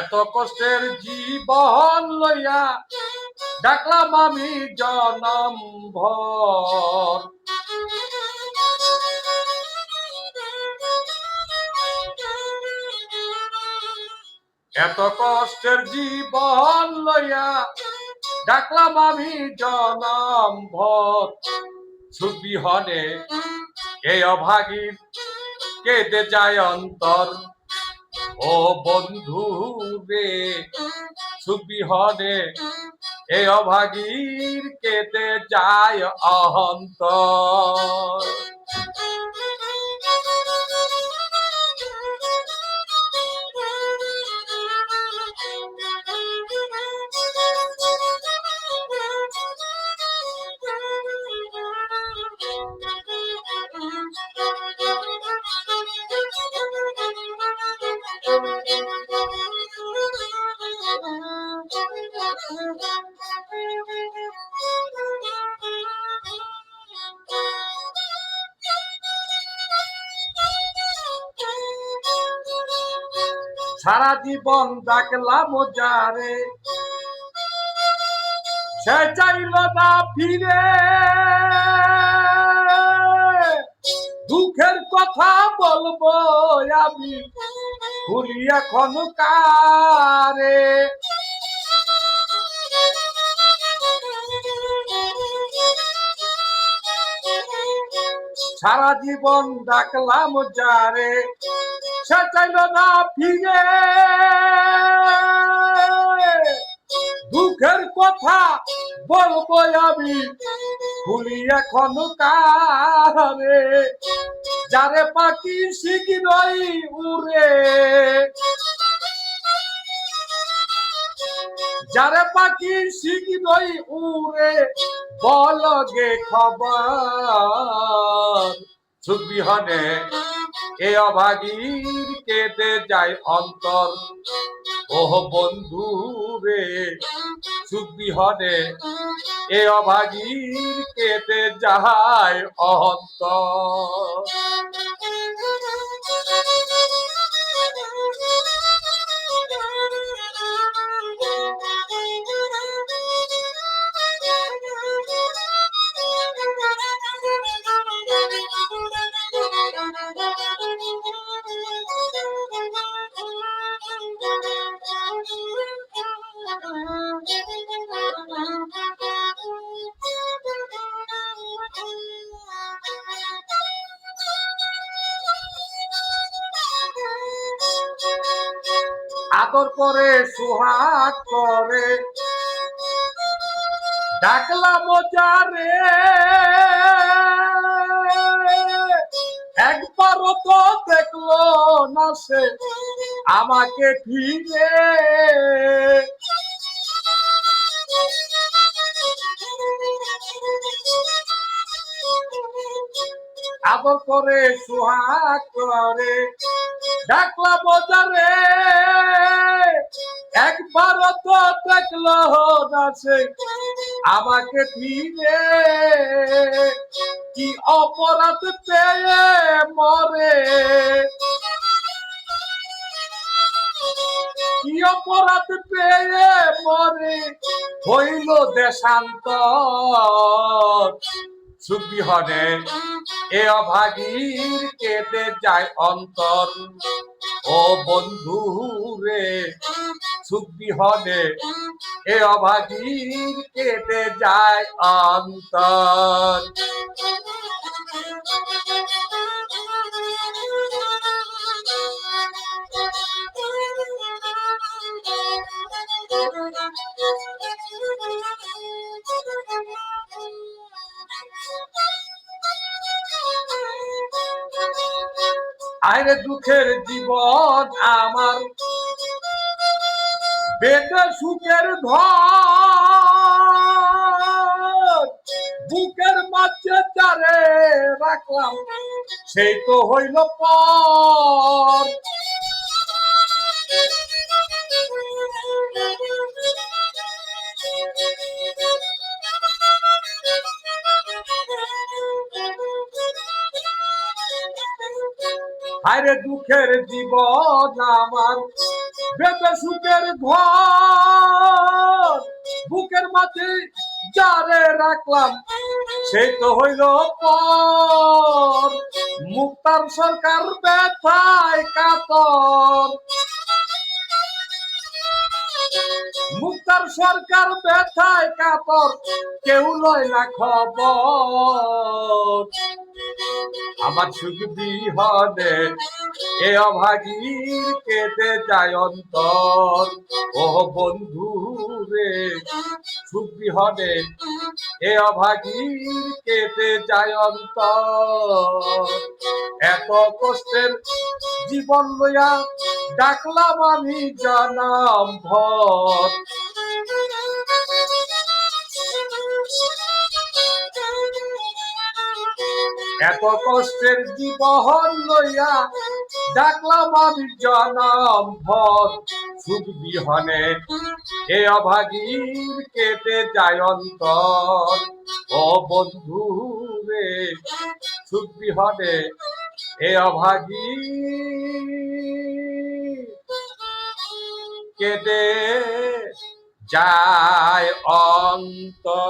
এত কষ্টের জীবন লইয়া ডাকলাম আমি জনম ভর। এত কষ্টের জীবন লইয়া ডাকলাম আমি জনম ভর। সুবিহনে এই অভাগীর কেঁদে যায় অন্তর। ও বন্ধু রে হে এ অভাগীর কেতে যায় অন্তর সারা জীবন ডাকলাম যারে। সে চাইল না ফিরে। দুঃখের কথা বলব আমি, ভুলি এখন কারে। সারা জীবন ডাকলাম যারে। সে চাইল না ফিরে। দুঃখের কথা বলব আমি ভুলি এখন কারে যারে পাখি শিখিরই উড়ে। যারে পাখি শিখিরই উড়ে, বল গে খবর। সুবিহনে এ অভাগীর কেটে যায় অন্তর। ওহ বন্ধু রে সুবিহনে এ অভাগীর কেটে যায় অন্তর আদর করে সুহাগ করে। ডাকলাম যারে একবারও তো দেখল না সে আমাকে ফিরে। আদর করে সুহাগ করে। ডাকলা বাজারে একবার তো দেখল সে। আমাকে ফিরে, কি অপরাধ পেয়ে মরে। কি অপরাধ পেয়ে মরে, হইল দেশান্তর। সুবিহনে এ অভাগীর কেটে যায় অন্তর। ও বন্ধু রে সুবিহনে এ অভাগীর কেটে যায় অন্তর। আরে দুঃখের জীবন আমার। বেদে সুখের ধর বুকের মাঝে চারে রাখলাম, সেই তো হইল পর আরে দুঃখের জীবন আমার। বেঁধে সুখের ঘর, বুকের মাঝে যারে রাখলাম, সেই তো হইল পর। মুক্তার সরকার ব্যথায় কাতর। মুক্তার সরকার ব্যথায় কাতর, কেউ লয় না খবর। আমার সুখ বিহনে, এ অভাগীর কেটে যায় অন্তর। ও বন্ধু রে, সুখ বিহনে, এ অভাগীর কেটে যায় অন্তর। এত কষ্টের জীবন লইয়া ডাকলাম আমি, জানাম ভর। এত কষ্টের জীবন লইয়া ডাকলাম আমি জানাম ভর। সুখ বিহনে এ অভাগীর কেটে যায় অন্তর। ও বন্ধু রে, সুখ বিহনে এ অভাগী কেটে যায় অন্তর।